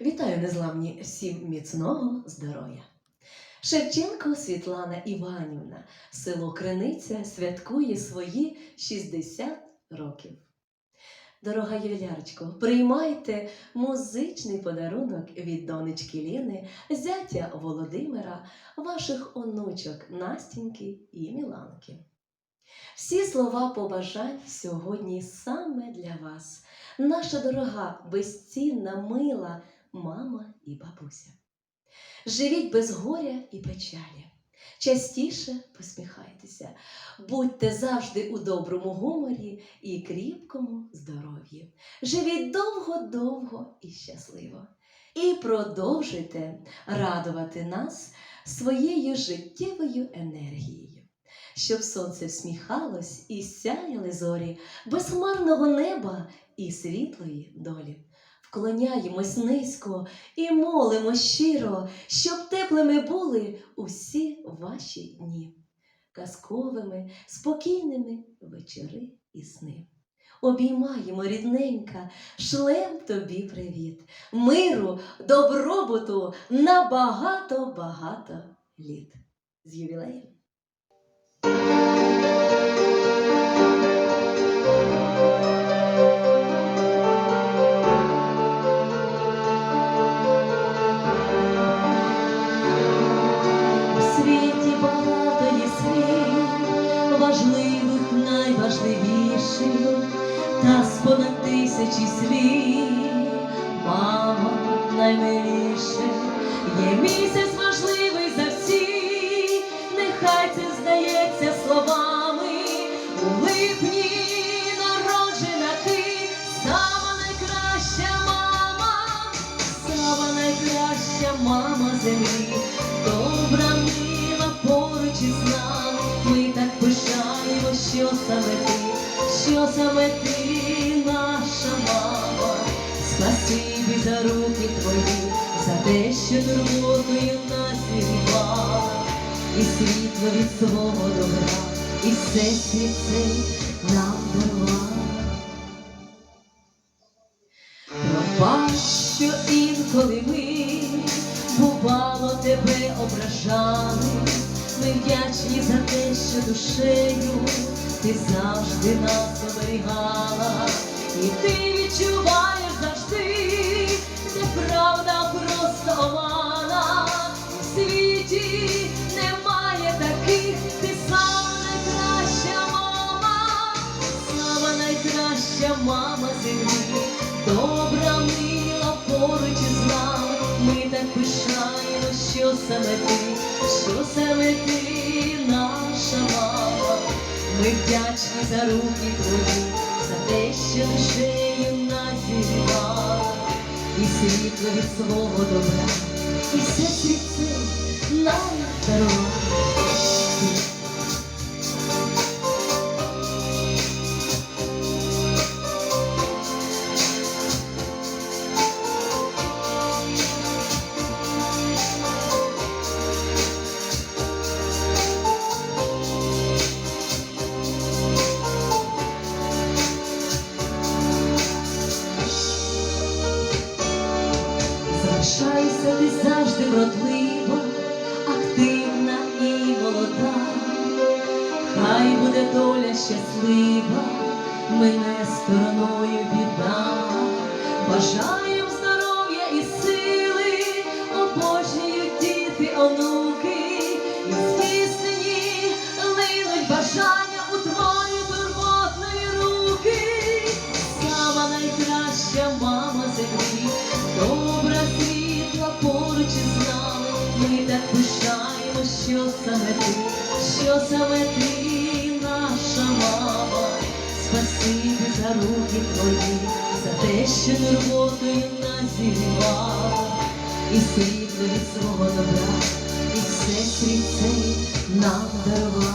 Вітаю незламні всім міцного здоров'я. Шевченко Світлана Іванівна, село Криниця святкує свої 60 років. Дорога Євлярочко, приймайте музичний подарунок від донечки Ліни, зятя Володимира, ваших онучок Настіньки і Міланки. Всі слова побажань сьогодні саме для вас, наша дорога, безцінна, мила мама і бабуся. Живіть без горя і печалі. Частіше посміхайтеся, будьте завжди у доброму гуморі і кріпкому здоров'ї. Живіть довго-довго і щасливо. І продовжуйте радувати нас своєю життєвою енергією, щоб сонце всміхалось і сяяли зорі безхмарного неба і світлої долі. Вклоняємось низько і молимо щиро, щоб теплими були усі ваші дні, казковими, спокійними вечори і сни. Обіймаємо рідненька, шлем тобі привіт, миру, добробуту на багато-багато літ. З ювілеєм! Понад тисячі слів, мама наймиліше, є місяць важливий за всіх, нехай це здається словами, у липні народжена ти, сама найкраща мама, сама найкраща мама землі. Добра мила поруч із нами, ми так пишаємо, що саме ти, що саме ти, за руки твої, за те, що турботою нас зігрівала, і світло від свого добра, і все свіце нам дала. Пробач, що інколи ми бувало тебе ображали, ми вдячні за те, що душею ти завжди нас оберігала, і ти відчуваєш завжди, що саме ти, що саме ти, наша мама, ми вдячні за руки твої, за те, що душею нас зігрівала, і світло від свого добра, і все свіце нам дарувала. Залишайся ти завжди вродлива, активна і молода, хай буде доля щаслива, мене стороною біда, бажаєм із нами, ми так пишаємо, що саме ти, що саме ти, наша мама, спасибі за руки твої, за те, що турботою нас зігрівала, і світло від свого добра, і все світ цей нам дарувала.